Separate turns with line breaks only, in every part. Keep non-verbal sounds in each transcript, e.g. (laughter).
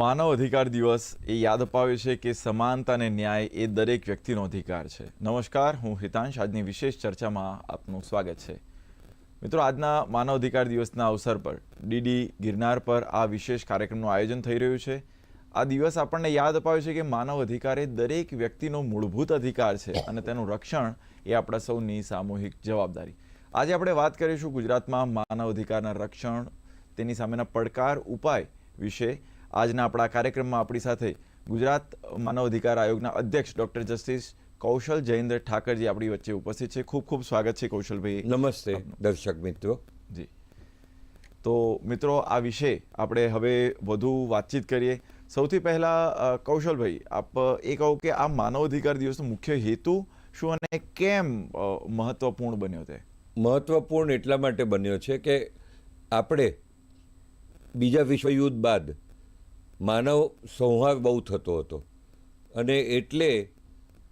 માનવ અધિકાર દિવસ એ યાદ અપાવે છે કે સમાનતા અને ન્યાય એ દરેક વ્યક્તિનો અધિકાર છે. નમસ્કાર, હું હિતાંશ. આજની વિશેષ ચર્ચામાં આપનું સ્વાગત છે. મિત્રો, આજના માનવ અધિકાર દિવસના અવસર પર ડીડી ગિરનાર પર આ વિશેષ કાર્યક્રમનું આયોજન થઈ રહ્યું છે. આ દિવસ આપણને યાદ અપાવે છે કે માનવ અધિકાર એ દરેક વ્યક્તિનો મૂળભૂત અધિકાર છે અને તેનું રક્ષણ એ આપણા સૌની સામૂહિક જવાબદારી. આજે આપણે વાત કરીશું ગુજરાતમાં માનવ અધિકારના રક્ષણ, તેની સામેના પડકાર ઉપાય વિશે. આજના આપણા કાર્યક્રમમાં આપણી સાથે ગુજરાત માનવ અધિકાર આયોગના અધ્યક્ષ ડૉક્ટર જસ્ટિસ કૌશલ જયેન્દ્ર ઠાકરજી આપણી વચ્ચે ઉપસ્થિત છે. ખૂબ ખૂબ સ્વાગત છે કૌશલભાઈ
નમસ્તે દર્શક મિત્રો.
જી. તો મિત્રો આ વિશે આપણે હવે વધુ વાતચીત કરીએ. સૌથી પહેલાં કૌશલભાઈ આપ એ કહો કે આ માનવ અધિકાર દિવસનો મુખ્ય હેતુ શું અને કેમ મહત્વપૂર્ણ બન્યો તે?
મહત્વપૂર્ણ એટલા માટે બન્યો છે કે આપણે બીજા વિશ્વયુદ્ધ બાદ માનવ સંહાર બહુ થતો હતો. અને એટલે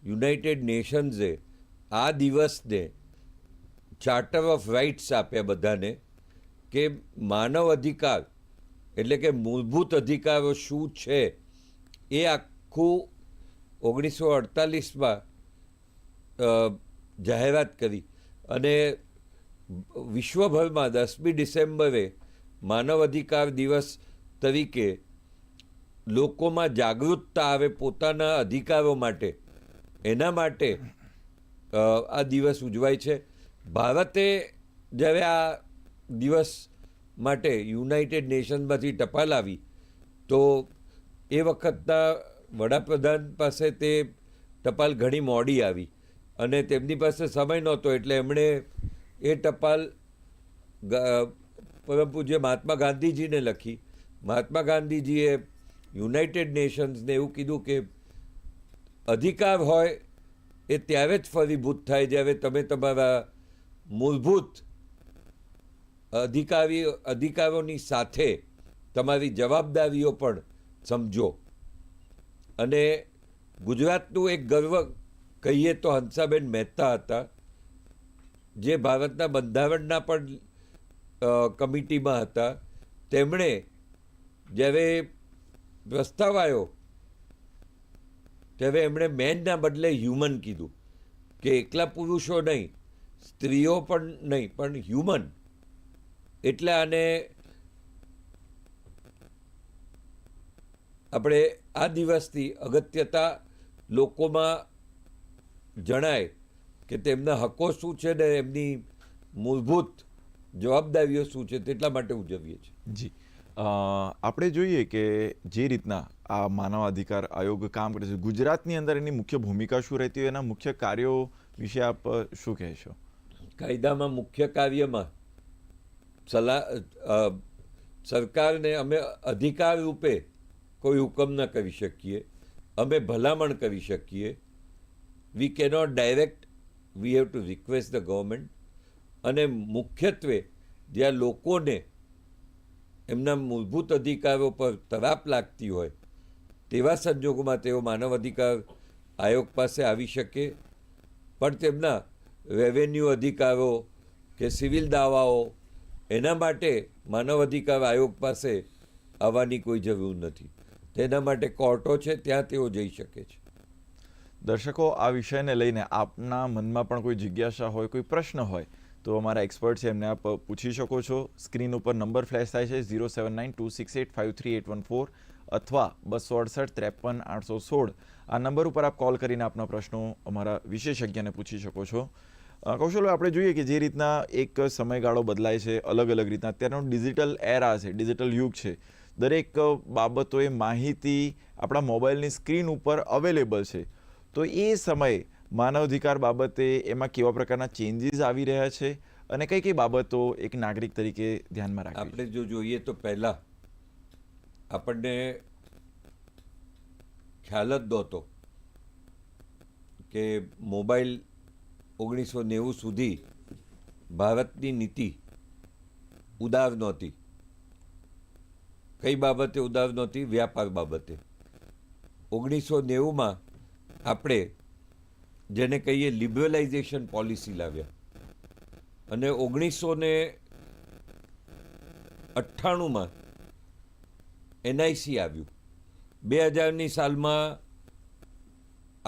યુનાઇટેડ નેશન્સે આ દિવસને ચાર્ટર ઓફ રાઇટ્સ આપ્યા બધાને કે માનવ અધિકાર એટલે કે મૂળભૂત અધિકારો શું છે એ આખું ઓગણીસો અડતાલીસમાં જાહેરાત કરી. અને વિશ્વભરમાં દસમી ડિસેમ્બરે માનવ અધિકાર દિવસ તરીકે લોકોમાં જાગૃતતા આવે પોતાના અધિકારો માટે. એના માટે આ દિવસ ઉજવાય છે. ભારતે જ્યારે આ દિવસ માટે યુનાઇટેડ નેશન્સમાંથી ટપાલ આવી, તો એ વખતના વડાપ્રધાન પાસે તે ટપાલ ઘણી મોડી આવી અને તેમની પાસે સમય નહોતો એટલે એમણે એ ટપાલ પરમ પૂજ્ય મહાત્મા ગાંધીજીને લખી. મહાત્મા ગાંધીજીએ યુનાઇટેડ નેશન્સને એવું કીધું કે અધિકાર હોય એ ત્યારે જ ફરીભૂત થાય જ્યારે તમે તમારા મૂળભૂત અધિકારી અધિકારોની સાથે તમારી જવાબદારીઓ પણ સમજો. અને ગુજરાતનું એક ગર્વ કહીએ તો હંસાબેન મહેતા હતા, જે ભારતના બંધારણના પણ કમિટીમાં હતા. તેમણે જ્યારે પ્રસ્તાવ આવ્યો ત્યારે એમણે મેનના બદલે હ્યુમન કીધું કે એકલા પુરુષો નહીં, સ્ત્રીઓ પણ નહીં, પણ હ્યુમન એટલે આને આપણે આ દિવસથી અગત્યતા લોકોમાં જણાય કે તેમના હકો શું છે ને એમની મૂળભૂત જવાબદારીઓ શું છે તેટલા માટે ઉજવીએ છીએ.
જી. આપણે જોઈએ કે જે રીતના આ માનવ અધિકાર આયોગ કામ કરે છે, ગુજરાતની અંદર એની મુખ્ય ભૂમિકા શું રહેતી હોય, એના મુખ્ય કાર્યો વિશે આપ શું કહેશો?
કાયદામાં મુખ્ય કાર્યમાં સલાહ સરકારને અમે અધિકાર રૂપે કોઈ હુકમ ન કરી શકીએ, અમે ભલામણ કરી શકીએ. We cannot direct we have to request the government અને મુખ્યત્વે જ્યાં લોકોને એમના મૂળભૂત અધિકારો પર તરાપ લાગતી હોય, તેવા સંજોગોમાં તેઓ માનવ અધિકાર આયોગ પાસે આવી શકે. પણ તેમના રેવન્યુ અધિકારો કે સિવિલ દાવાઓ, એના માટે માનવ અધિકાર આયોગ પાસે આવવાની કોઈ જરૂર નથી. તેના માટે કોર્ટો છે, ત્યાં તેઓ જઈ શકે છે.
દર્શકો, આ વિષયને લઈને આપના મનમાં પણ કોઈ જિજ્ઞાસા હોય, કોઈ પ્રશ્ન હોય તો અમારા એક્સપર્ટ છે, એમને આપ પૂછી શકો છો. સ્ક્રીન ઉપર નંબર ફ્લેશ થાય છે zero seven nine two six eight five three eight one four અથવા બસો અડસઠ ત્રેપન આઠસો સોળ. આ નંબર ઉપર આપ કોલ કરીને આપના પ્રશ્નો અમારા વિશેષજ્ઞને પૂછી શકો છો. કૌશલ આપણે જોઈએ કે જે રીતના એક સમયગાળો બદલાય છે, અલગ અલગ રીતના, અત્યારનો ડિજિટલ એરા છે ડિજિટલ યુગ છે. દરેક બાબતોએ માહિતી આપણા મોબાઈલની સ્ક્રીન ઉપર અવેલેબલ છે. તો એ સમયે માનવ અધિકાર બાબતે એમાં કેવા પ્રકારના ચેન્જીસ આવી રહ્યા છે અને કઈ કઈ બાબતો એક નાગરિક તરીકે ધ્યાનમાં રાખવી
આપણે જો જોઈએ તો પહેલાં આપણને ખ્યાલ જ નહોતો કે મોબાઈલ ઓગણીસો નેવું સુધી ભારતની નીતિ ઉદાર નહોતી. કઈ બાબતે ઉદાર નહોતી? વ્યાપાર બાબતે. ઓગણીસો નેવુંમાં આપણે જેને કહીએ લિબરલાઇઝેશન પોલિસી લાવ્યા. અને ઓગણીસો ને અઠ્ઠાણુંમાં એનઆઈસી આવ્યું. બે હજારની સાલમાં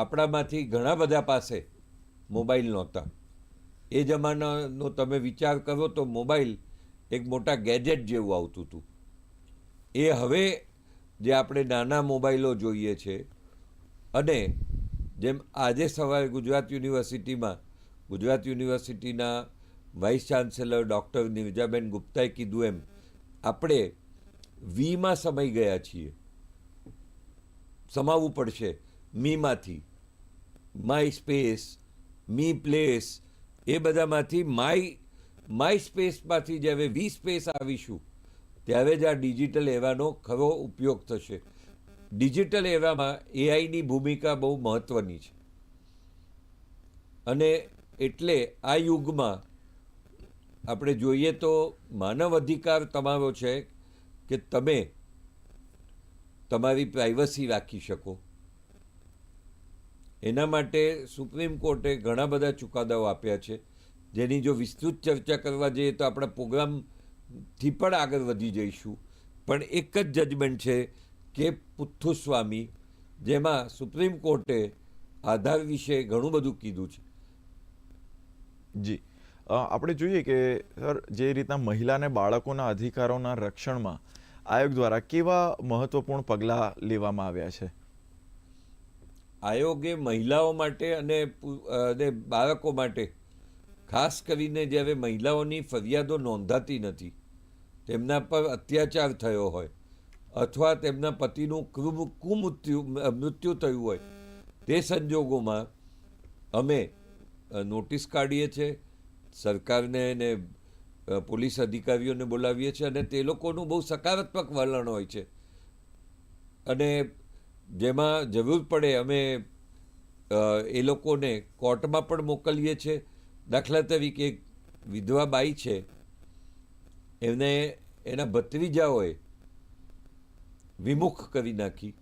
આપણામાંથી ઘણા બધા પાસે મોબાઈલ નહોતા. એ જમાનાનો તમે વિચાર કરો તો મોબાઈલ એક મોટા ગેજેટ જેવું આવતું હતું. એ હવે જે આપણે નાના મોબાઈલો જોઈએ છે અને જેમ આજે સવારે ગુજરાત યુનિવર્સિટીમાં, ગુજરાત યુનિવર્સિટીના વાઇસ ચાન્સેલર ડૉક્ટર નિરજાબેન ગુપ્તાએ કીધું એમ, આપણે વીમાં સમાઈ ગયા છીએ. સમાવવું પડશે. મીમાંથી. માય સ્પેસ, મી પ્લેસ, એ બધામાંથી માય માય સ્પેસમાંથી જ્યારે વી સ્પેસ આવીશું, ત્યારે જ આ ડિજિટલ એવાનો ખરો ઉપયોગ થશે. ડિજિટલ એરામાં એઆઈની ભૂમિકા બહુ મહત્ત્વની છે. અને એટલે આ યુગમાં આપણે જોઈએ તો માનવ અધિકાર તમારો છે કે તમે તમારી પ્રાઇવસી રાખી શકો. એના માટે સુપ્રીમ કોર્ટે ઘણા બધા ચુકાદાઓ આપ્યા છે. જેની જો વિસ્તૃત ચર્ચા કરવા જઈએ તો આપણા પ્રોગ્રામથી પણ આગળ વધી જઈશું. પણ એક જ જજમેન્ટ છે કે પુથુસ્વામી જેમાં સુપ્રીમ કોર્ટે આધાર વિશે ઘણું બધું કીધું છે.
જી. આપણે જોઈએ કે સર જે રીતના મહિલા અને બાળકોના અધિકારોના રક્ષણમાં આયોગ દ્વારા કેવા મહત્વપૂર્ણ પગલાં લેવામાં આવ્યા છે?
આયોગે મહિલાઓ માટે અને અને બાળકો માટે ખાસ કરીને જ્યારે મહિલાઓની ફરિયાદો નોંધાતી નથી તેમના પર અત્યાચાર થયો હોય અથવા તેમના પતિનું કૃમ કુમૃત્યુ મૃત્યુ થયું હોય, તે સંજોગોમાં અમે નોટિસ કાઢીએ છીએ સરકારને અને પોલીસ અધિકારીઓને બોલાવીએ છીએ અને તે લોકોનું બહુ સકારાત્મક વલણ હોય છે. અને જેમાં જરૂર પડે અમે એ લોકોને કોર્ટમાં પણ મોકલીએ છીએ દાખલા તરીકે એક વિધવા બાઈ છે, એમને એના ભત્રીજાઓએ વિમુખ કરી નાખી.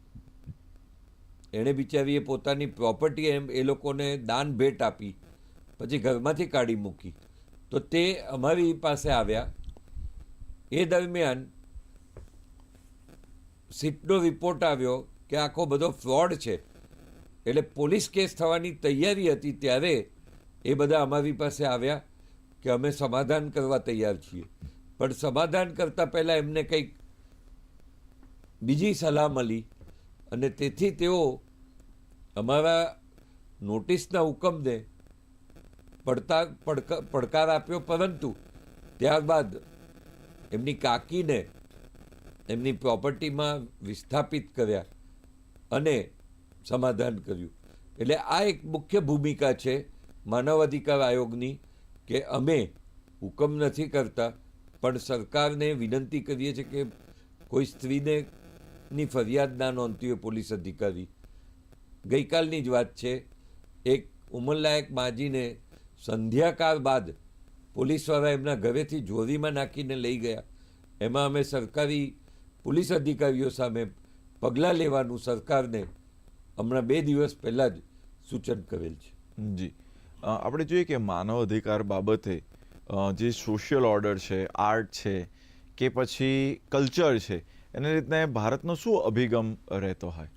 એણે બિચારીએ પોતાની પ્રોપર્ટી એમ એ લોકોને દાન ભેટ આપી. પછી ઘરમાંથી કાઢી મૂકી. તો તે અમારી પાસે આવ્યા. એ દરમિયાન સીટનો રિપોર્ટ આવ્યો કે આખો બધો ફ્રોડ છે. એટલે પોલીસ કેસ થવાની તૈયારી હતી ત્યારે એ બધા અમારી પાસે આવ્યા કે અમે સમાધાન કરવા તૈયાર છીએ. પણ સમાધાન કરતાં પહેલાં એમને કંઈક બીજી સલાહ મળી અને તેથી તેઓ અમારા નોટિસના હુકમને પડતા, પડકા, પડકાર આપ્યો પરંતુ ત્યારબાદ એમની કાકીને એમની પ્રોપર્ટીમાં વિસ્થાપિત કર્યા અને સમાધાન કર્યું. એટલે આ એક મુખ્ય ભૂમિકા છે માનવ અધિકાર આયોગની કે અમે હુકમ નથી કરતા, પણ સરકારને વિનંતી કરીએ છીએ કે કોઈ સ્ત્રીને ની ફરિયાદ ના નોંધતી હોય પોલીસ અધિકારી. ગઈકાલની જ વાત છે, એક ઉંમરલાયક માજીને સંધ્યાકાળ બાદ પોલીસવાળા એમના ઘરેથી જોરીમાં નાખીને લઈ ગયા. એમાં અમે સરકારી પોલીસ અધિકારીઓ સામે પગલાં લેવાનું સરકારને હમણાં બે દિવસ પહેલાં જ સૂચન કરેલ છે.
જી. આપણે જોઈએ કે માનવ અધિકાર બાબતે જે સોશિયલ ઓર્ડર છે આર્ટ છે, કે પછી કલ્ચર છે એને રીતના ભારતનો શું અભિગમ રહેતો હોય?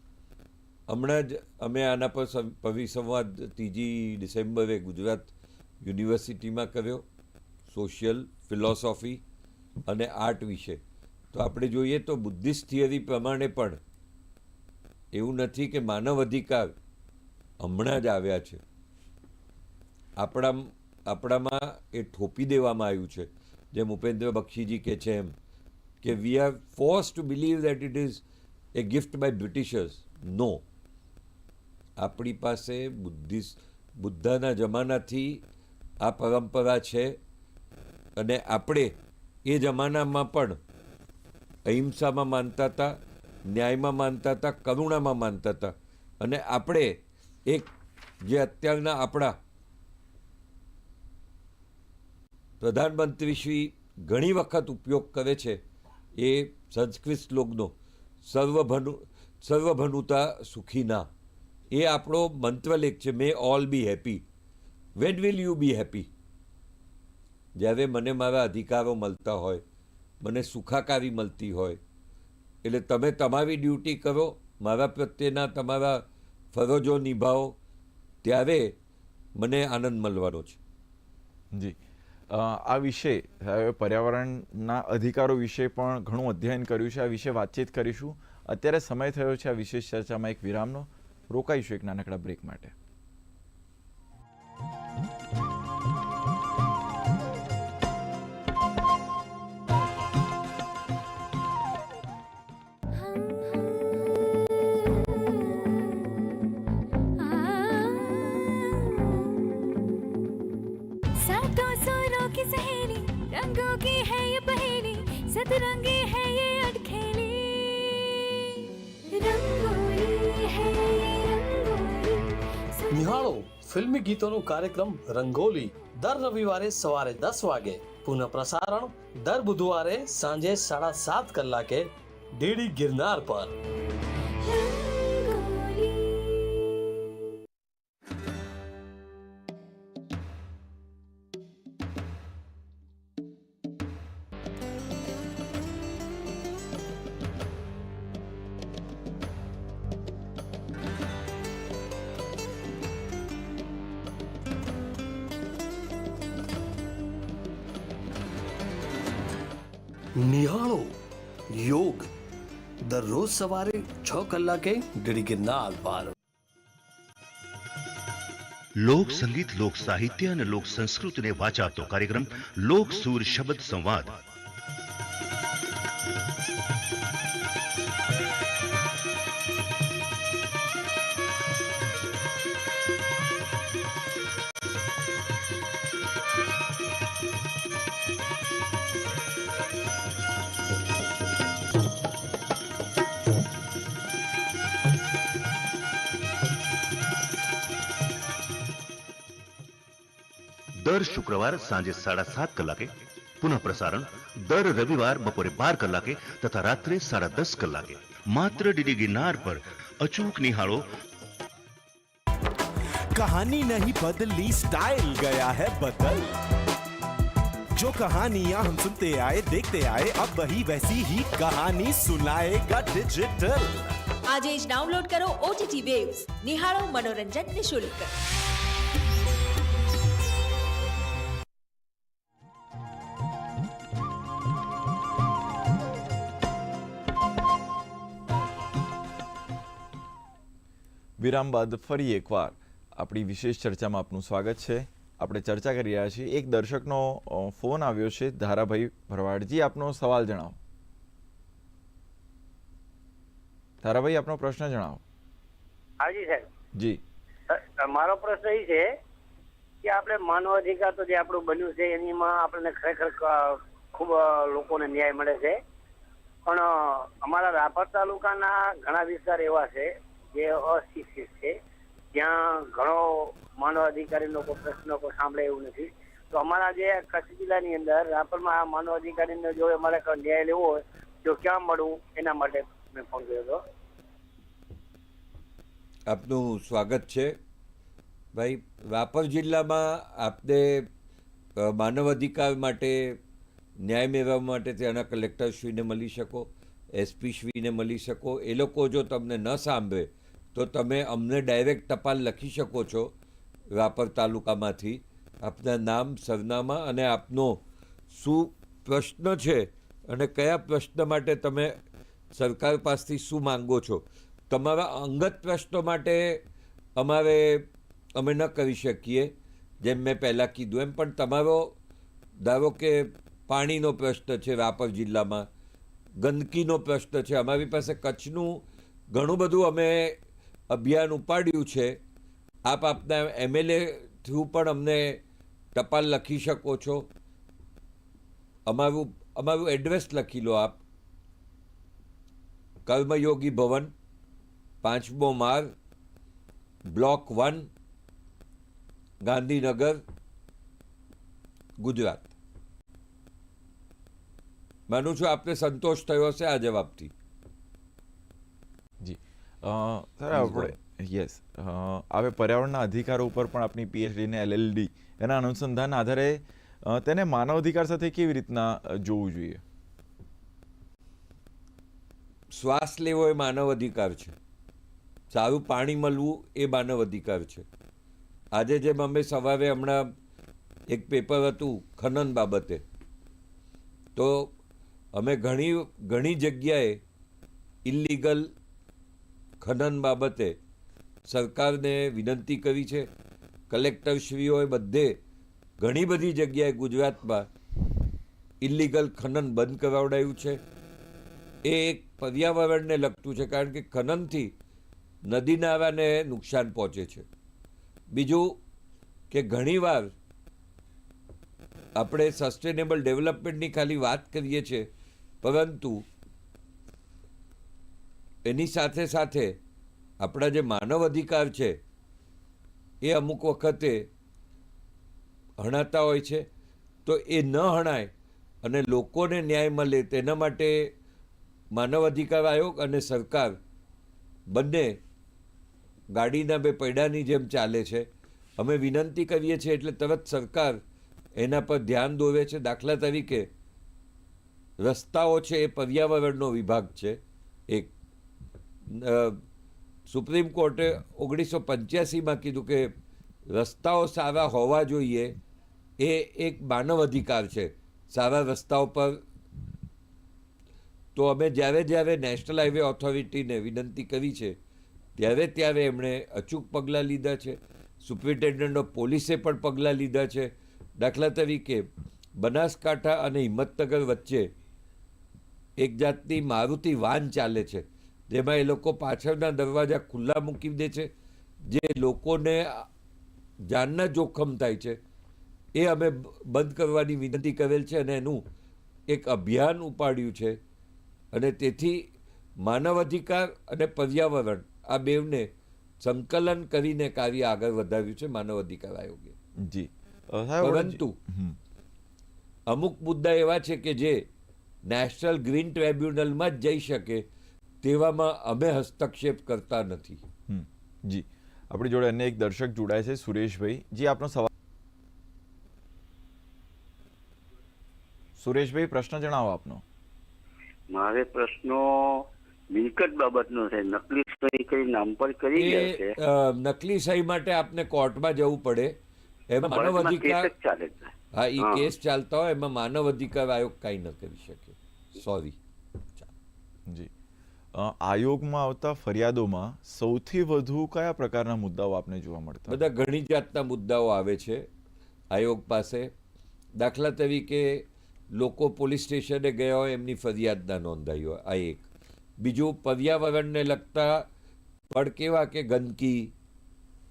હમણાં જ અમે આના પર પરિસંવાદ ત્રીજી ડિસેમ્બરે ગુજરાત યુનિવર્સિટીમાં કર્યો, સોશિયલ, ફિલોસોફી અને આર્ટ વિશે. તો આપણે જોઈએ તો બુદ્ધિસ્ટ થિયરી પ્રમાણે પણ એવું નથી કે માનવ અધિકાર હમણાં જ આવ્યા છે. આપણા આપણામાં એ થોપી દેવામાં આવ્યું છે. જેમ ઉપેન્દ્ર બક્ષીજી કહે છે એમ. કે we are forced to believe that it is a gift by Britishers નો આપણી પાસે બુદ્ધિસ્ટ બુદ્ધાના જમાનાથી આ પરંપરા છે અને આપણે એ જમાનામાં પણ અહિંસામાં માનતા હતા, ન્યાયમાં માનતા હતા, કરુણામાં માનતા હતા. અને આપણે એક જે અત્યારના આપણા પ્રધાનમંત્રી શ્રી ઘણી વખત ઉપયોગ કરે છે એ સંસ્કૃત શ્લોકનો સર્વભનુ, સર્વભનુતા સુખીના એ આપણો મંત્રલેખ છે may all be happy when will you be happy જ્યારે મને મારા અધિકારો મળતા હોય, મને સુખાકારી મળતી હોય, એટલે તમે તમારી ડ્યુટી કરો, મારા પ્રત્યેના તમારા ફરજો નિભાવો, ત્યારે મને આનંદ મળવાનો છે.
જી. આ વિશે, હવે પર્યાવરણના અધિકારો વિશે પણ ઘણું અધ્યયન કર્યું છે, આ વિશે વાતચીત કરીશું. અત્યારે સમય થયો છે આ વિશેષ ચર્ચામાં એક વિરામનો. રોકાઈશું એક નાનકડા બ્રેક માટે.
ફિલ્મી ગીતોનો કાર્યક્રમ રંગોલી દર રવિવારે સવારે દસ વાગે. પુનઃ પ્રસારણ દર બુધવારે સાંજે સાડા સાત કલાકે. ડીડી ગિરનાર પર. નિહાળો. યોગ. દરરોજ સવારે છ કલાકે ડીડી ગિરનાર પર.
લોક સંગીત, લોક સાહિત્ય અને લોક સંસ્કૃતિને વાચાતો કાર્યક્રમ લોક સૂર શબ્દ સંવાદ. દર શુક્રવાર સાંજે સાડા સાત કલાકે પુનઃ પ્રસારણ દર રવિવાર બપોરે બાર કલાકે તથા રાત્રે સાડા દસ કલાકે માત્ર ડીડી ગિરનાર પર અચૂક નિહાળો
कहानी नहीं बदली स्टाइल गया है बदल जो कहानियां हम सुनते आए देखते आए अब वही वैसी ही कहानी सुनाएगा डिजिटल
આજે જ ડાઉનલોડ કરો ઓટીટી વેવ્સ નિહાળો મનોરંજન
વિરામ બાદ ફરી એકવાર આપણી વિશેષ ચર્ચામાં આપનું સ્વાગત છે. આપણે ચર્ચા કરી રહ્યા છીએ. એક દર્શકનો ફોન આવ્યો છે. ધારાભાઈ ભરવાડજી આપનો સવાલ જણાવો. ધારાભાઈ આપનો પ્રશ્ન જણાવો.
હાજી સાહેબ.
જી.
મારો પ્રશ્ન એ છે કે આપણે માનવ અધિકાર તો જે આપણું બન્યું છે એનીમાં આપણને ખરેખર ખૂબ લોકોને ન્યાય મળે છે. પણ અમારા રાપર તાલુકાના ઘણા વિસ્તાર એવા છે જે અશિક્ષિત છે ત્યાં ઘણો માનવ અધિકારી લોકો પ્રશ્નો સાંભળે એવું નથી. તો અમારા જે કચ્છ જિલ્લાની અંદર રાપરમાં આ માનવ અધિકારીને જો અમારે ન્યાય લેવો હોય, તો ક્યાં મળવું? એના માટે મેં ફોન કર્યો હતો.
આપનું સ્વાગત છે. ભાઈ, રાપર જિલ્લામાં આપને માનવ અધિકાર માટે ન્યાય મેળવવા માટે ત્યાંના કલેક્ટરશ્રીને મળી શકો, એસપીશ્રીને મળી શકો. એ લોકો જો તમને ન સાંભળે તો તમે અમને ડાયરેક્ટ ટપાલ લખી શકો છો રાપર તાલુકામાંથી. આપના નામ, સરનામા અને આપનો શું પ્રશ્ન છે અને કયા પ્રશ્ન માટે તમે સરકાર પાસેથી શું માંગો છો. તમારા અંગત પ્રશ્નો માટે અમારે, અમે ન કરી શકીએ. જેમ મેં પહેલાં કીધું એમ, પણ તમારો, ધારો કે પાણીનો પ્રશ્ન છે રાપર જિલ્લામાં, ગંદકીનો પ્રશ્ન છે, અમારી પાસે કચ્છનું ઘણું બધું અમે અભિયાન ઉપાડ્યું છે. આપ આપના એમએલએ થ્રુ પણ અમને ટપાલ લખી શકો છો. અમારું અમારું એડ્રેસ લખી લો આપ. કર્મયોગી ભવન, પાંચમો માળ બ્લોક વન, ગાંધીનગર, ગુજરાત. માનું છું આપને સંતોષ થયો હશે આ જવાબથી.
સર આપણે યસ હવે પર્યાવરણના અધિકારો ઉપર પણ આપણી પીએચડી ને એલએલડી એના અનુસંધાન આધારે તેને માનવ અધિકાર સાથે કેવી રીતના જોવું જોઈએ?
શ્વાસ લેવો એ માનવ અધિકાર છે. સારું પાણી મળવું એ માનવ અધિકાર છે. આજે જેમ અમે સવારે હમણાં એક પેપર હતું ખનન બાબતે તો અમે ઘણી ઘણી જગ્યાએ ઇલીગલ ખનન બાબતે સરકારને વિનંતી કરી છે. કલેક્ટરશ્રીઓએ બધે ઘણી બધી જગ્યાએ ગુજરાતમાં ઇલિગલ ખનન બંધ કરાવડાયું છે. એ એક પર્યાવરણને લગતું છે કારણ કે ખનનથી નદી નાળાને નુકસાન પહોંચે છે. બીજું કે ઘણીવાર આપણે સસ્ટેનેબલ ડેવલપમેન્ટની ખાલી વાત કરીએ છીએ, પરંતુ એની સાથે સાથે આપણા જે માનવ અધિકાર છે, એ અમુક વખતે હણાતા હોય છે. તો એ ન હણાય અને લોકોને ન્યાય મળે તેના માટે માનવ અધિકાર આયોગ અને સરકાર બંને ગાડીના બે પૈડાની જેમ ચાલે છે. અમે વિનંતી કરીએ છીએ એટલે તરત સરકાર એના પર ધ્યાન દોરે છે. દાખલા તરીકે રસ્તાઓ છે એ પર્યાવરણનો વિભાગ છે, એક સુપ્રીમ કોર્ટે ઓગણીસો પંચ્યાસીમાં કીધું કે રસ્તાઓ સારા હોવા જોઈએ, એ એક માનવ અધિકાર છે. સારા રસ્તાઓ પર તો અમે જ્યારે જ્યારે નેશનલ હાઈવે ઓથોરિટીને વિનંતી કરી છે, ત્યારે ત્યારે એમણે અચૂક પગલાં લીધા છે. સુપ્રિન્ટેન્ડન્ટ ઓફ પોલીસે પણ પગલાં લીધા છે. દાખલા તરીકે, બનાસકાંઠા અને હિંમતનગર વચ્ચે એક જાતની મારુતિ વાન ચાલે છે. જેમાં એ લોકો પાછળના દરવાજા ખુલ્લા મૂકી દે છે. જે લોકોને જાનના જોખમ થાય છે એ અમે બંધ કરવાની વિનંતી કરેલ છે અને એનું એક અભિયાન ઉપાડ્યું છે. અને તેથી માનવ અધિકાર અને પર્યાવરણ આ બેવને સંકલન કરીને કાર્ય આગળ વધાર્યું છે માનવ અધિકાર આયોગે.
જી.
પરંતુ અમુક મુદ્દા એવા છે કે જે નેશનલ ગ્રીન ટ્રિબ્યુનલમાં જ જઈ શકે તેવામાં અમે હસ્તક્ષેપ કરતા નથી.
જી. આપણી જોડે અન્ય એક દર્શક જોડાય છે સુરેશભાઈ. જી આપનો સવાલ. સુરેશભાઈ પ્રશ્ન જણાવો આપનો.
મારે પ્રશ્નો મિલકત બાબતનો છે. નકલી સહી કરી નામ પર કરી છે?
નકલી સહી માટે આપને કોર્ટમાં જવું પડે. એમાં માનવ અધિકાર
ચાલે છે.
હા એ કેસ ચાલતા હોય એમાં માનવ અધિકાર આયોગ કાંઈ ન કરી શકે. સોરી
જી. આયોગમાં આવતા ફરિયાદોમાં સૌથી વધુ કયા પ્રકારના મુદ્દાઓ આપને જોવા મળતા?
બધા ઘણી જાતના મુદ્દાઓ આવે છે. આયોગ પાસે દાખલા તરીકે લોકો પોલીસ સ્ટેશને ગયા હોય, એમની ફરિયાદ ના નોંધાઈ હોય, આ એક. બીજું, પર્યાવરણને લગતા પણ કેવા કે ગંદકી,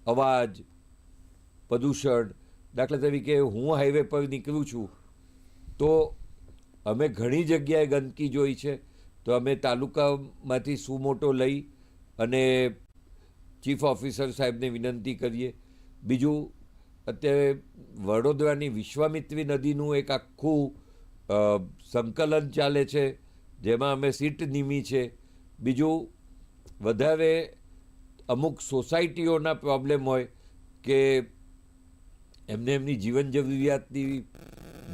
અવાજ, પ્રદૂષણ. દાખલા તરીકે હું હાઈવે પર નીકળું છું, તો અમે ઘણી જગ્યાએ ગંદકી જોઈ છે. તો અમે તાલુકામાંથી સુમોટો લઈ અને ચીફ ઓફિસર સાહેબને વિનંતી કરીએ. બીજું, અત્યારે વડોદરાની વિશ્વામિત્રી નદીનું એક આખું સંકલન ચાલે છે, જેમાં અમે સીટ નીમી છે. બીજું, વધારે અમુક સોસાયટીઓના પ્રોબ્લેમ હોય કે એમને એમની જીવન જરૂરિયાતની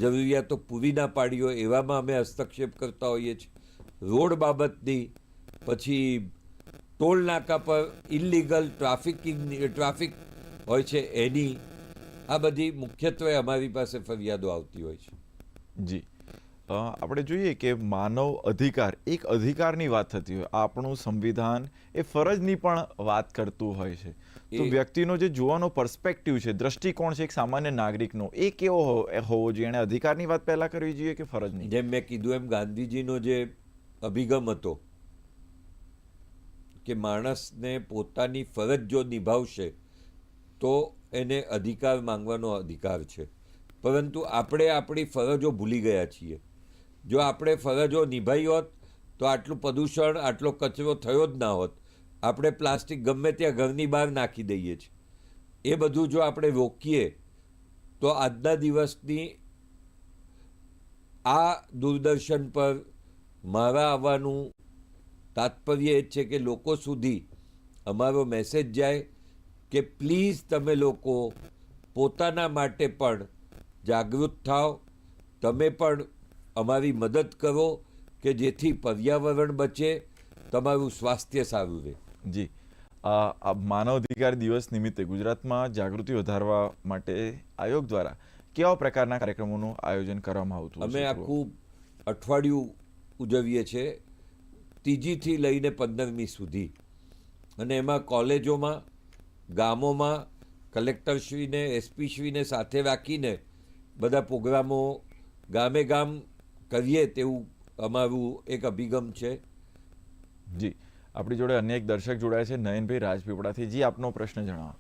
જરૂરિયાતો પૂરી ના પાડી હોય, એવામાં અમે હસ્તક્ષેપ કરતા હોઈએ છીએ. રોડ બાબતની પછી ટોલ નાકા પર ઇલીગલ ટ્રાફિકિંગ ટ્રાફિક હોય છે એની આ બધી મુખ્યત્વે અમારી પાસે ફરિયાદો આવતી હોય છે.
જી. આપણે જોઈએ કે માનવ અધિકાર એક અધિકારની વાત થતી હોય આપણું સંવિધાન એ ફરજની પણ વાત કરતું હોય છે. તો વ્યક્તિનો જે જોવાનો પર્સપેક્ટિવ છે દ્રષ્ટિકોણ છે એક સામાન્ય નાગરિકનો એ કેવો હોવો જોઈએ? એણે અધિકારની વાત પહેલા કરવી જોઈએ કે ફરજની?
જેમ મેં કીધું એમ ગાંધીજીનો જે અભિગમ હતો કે માણસને પોતાની ફરજ જો નિભાવશે, તો એને અધિકાર માંગવાનો અધિકાર છે. પરંતુ આપણે આપણી ફરજો ભૂલી ગયા છીએ. જો આપણે ફરજો નિભાવી હોત, તો આટલું પ્રદૂષણ, આટલો કચરો થયો જ ના હોત. આપણે પ્લાસ્ટિક ગમે ત્યાં ઘરની બહાર નાખી દઈએ છીએ. એ બધું જો આપણે રોકીએ, તો આજના દિવસની આ દૂરદર્શન પર મારા આવવાનું તાત્પર્ય એ છે કે લોકો સુધી અમારો મેસેજ જાય કે પ્લીઝ તમે લોકો પોતાના માટે પણ જાગૃત થાઓ. તમે પણ અમારી મદદ કરો કે જેથી પર્યાવરણ બચે તમારું સ્વાસ્થ્ય સારું રહે.
જી. આ માનવ અધિકાર દિવસ નિમિત્તે ગુજરાતમાં જાગૃતિ વધારવા માટે આયોગ દ્વારા કેવા પ્રકારના કાર્યક્રમોનું આયોજન કરવામાં આવતું
અમે? આખું અઠવાડિયું ઉજવીએ છીએ ત્રીજીથી લઈને પંદરમી સુધી. અને એમાં કોલેજોમાં ગામોમાં કલેક્ટરશ્રીને એસપીશ્રીને સાથે રાખીને બધા પ્રોગ્રામો ગામે ગામ કરીએ તેવું અમારું એક અભિગમ છે.
જી આપણી જોડે અન્ય એક દર્શક જોડાયા છે નયનભાઈ રાજપીપળાથી. જી આપનો પ્રશ્ન જણાવો.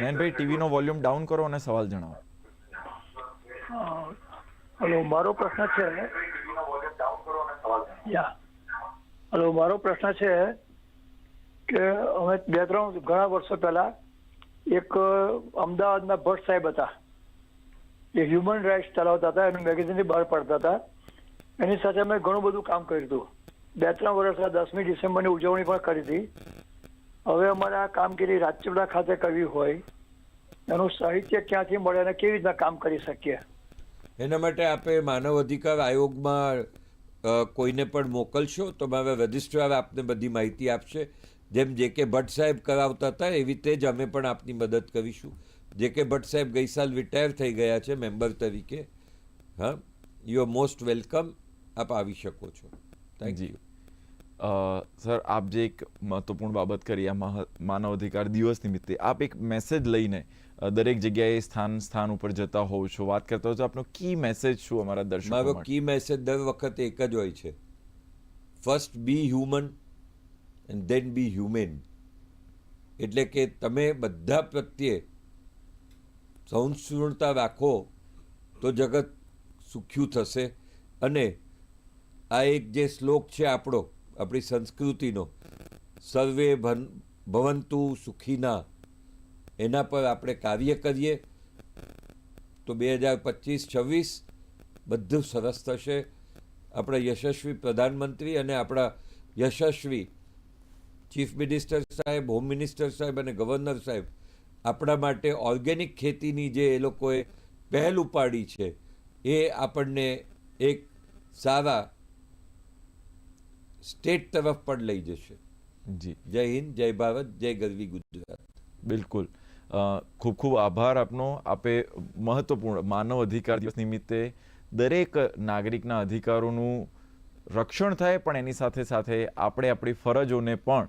નયનભાઈ ટીવીનો વોલ્યુમ ડાઉન કરો અને સવાલ જણાવો.
હલો, મારો પ્રશ્ન છે હલો, મારો પ્રશ્ન છે કે અમે બે ત્રણ ઘણા વર્ષો પહેલા એક અમદાવાદના ભટ્ટ સાહેબ હતા. એ હ્યુમન રાઇટ્સ ચલાવતા હતા એનું મેગેઝિનની બહાર પડતા હતા. એની સાથે અમે ઘણું બધું કામ કર્યું હતું. બે ત્રણ વર્ષ દસમી ડિસેમ્બરની ઉજવણી પણ કરી હતી. હવે અમારે આ કામગીરી રાજચોડા ખાતે કરવી હોય. એનું સાહિત્ય ક્યાંથી મળે અને કેવી રીતના કામ કરી શકીએ?
એના માટે આપે માનવ અધિકાર આયોગમાં કોઈને પણ મોકલશો તો મારા રજિસ્ટ્રાર આપને બધી માહિતી આપશે. જેમ જે કે ભટ્ટ સાહેબ કરાવતા હતા એવી રીતે જ અમે પણ આપની મદદ કરીશું. જે કે ભટ્ટ સાહેબ ગઈ સાલ રિટાયર થઈ ગયા છે મેમ્બર તરીકે. હા? યુ આર મોસ્ટ વેલકમ આપ આવી શકો છો. થેન્ક યુ
સર આપ જે એક મહત્વપૂર્ણ બાબત કરી આ માનવ અધિકાર દિવસ નિમિત્તે આપ એક મેસેજ લઈને દરેક જગ્યાએ સ્થાન સ્થાન ઉપર જતા હોવ છો. વાત કરતા હોવ છો આપનો કી મેસેજ શું અમારા દર્શકો
મારો કી મેસેજ દર વખતે એક જ હોય છે. First be human and then be humane એટલે કે તમે બધા પ્રત્યે સહિષ્ણુતા રાખો તો જગત સુખ્યું થશે. અને આ એક જે શ્લોક છે આપણો આપણી સંસ્કૃતિનો. સર્વે ભન, ભવંતુ સુખીના. એના પર આપણે કાર્ય કરીએ. તો બે હજાર પચીસ, છવ્વીસ બધું સરસ થશે. આપણા યશસ્વી પ્રધાનમંત્રી અને આપણા યશસ્વી ચીફ મિનિસ્ટર સાહેબ, હોમ મિનિસ્ટર સાહેબ અને ગવર્નર સાહેબ આપણા માટે ઓર્ગેનિક ખેતીની જે એ લોકોએ પહેલ ઉપાડી છે, એ આપણને એક સારા સ્ટેટ તરફ પણ લઈ જશે.
જી.
જય હિન્દ જય ભારત જય ગરવી ગુજરાત.
બિલકુલ. ખૂબ ખૂબ આભાર આપનો. આપે મહત્વપૂર્ણ માનવ અધિકાર દિવસ નિમિત્તે દરેક નાગરિકના અધિકારોનું રક્ષણ થાય પણ એની સાથે સાથે આપણે આપણી ફરજોને પણ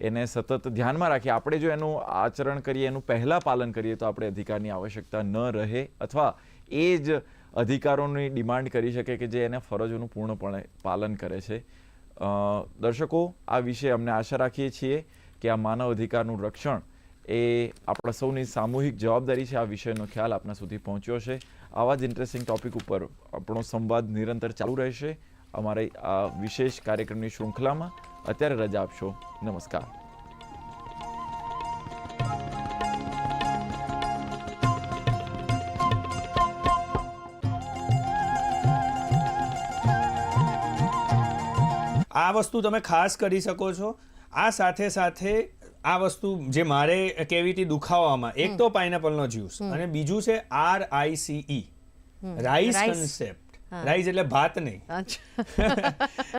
એને સતત ધ્યાનમાં રાખીએ. આપણે જો એનું આચરણ કરીએ એનું પહેલાં પાલન કરીએ તો આપણે અધિકારની આવશ્યકતા ન રહે અથવા એ જ અધિકારોની ડિમાન્ડ કરી શકે કે જે એને ફરજોનું પૂર્ણપણે પાલન કરે છે. દર્શકો, આ વિશે અમને આશા રાખીએ છીએ કે આ માનવ અધિકારનું રક્ષણ એ આપણા સૌની સામૂહિક જવાબદારી છે, આ વિષયનો ખ્યાલ આપના સુધી પહોંચ્યો છે. આવા જ ઇન્ટરેસ્ટિંગ ટોપિક ઉપર આપણો સંવાદ નિરંતર ચાલુ રહેશે. અમારી આ વિશેષ કાર્યક્રમની શૃંખલામાં અત્યારે રજા આપશો. નમસ્કાર.
આ વસ્તુ તમે ખાસ કરી શકો છો. આ સાથે સાથે આ વસ્તુ જે મારે કેવિટી દુખાવામાં એક તો પાઇનેપલનો જ્યુસ અને બીજું છે R I C E.
Rice
concept. Rice એટલે ભાત નહીં. (laughs)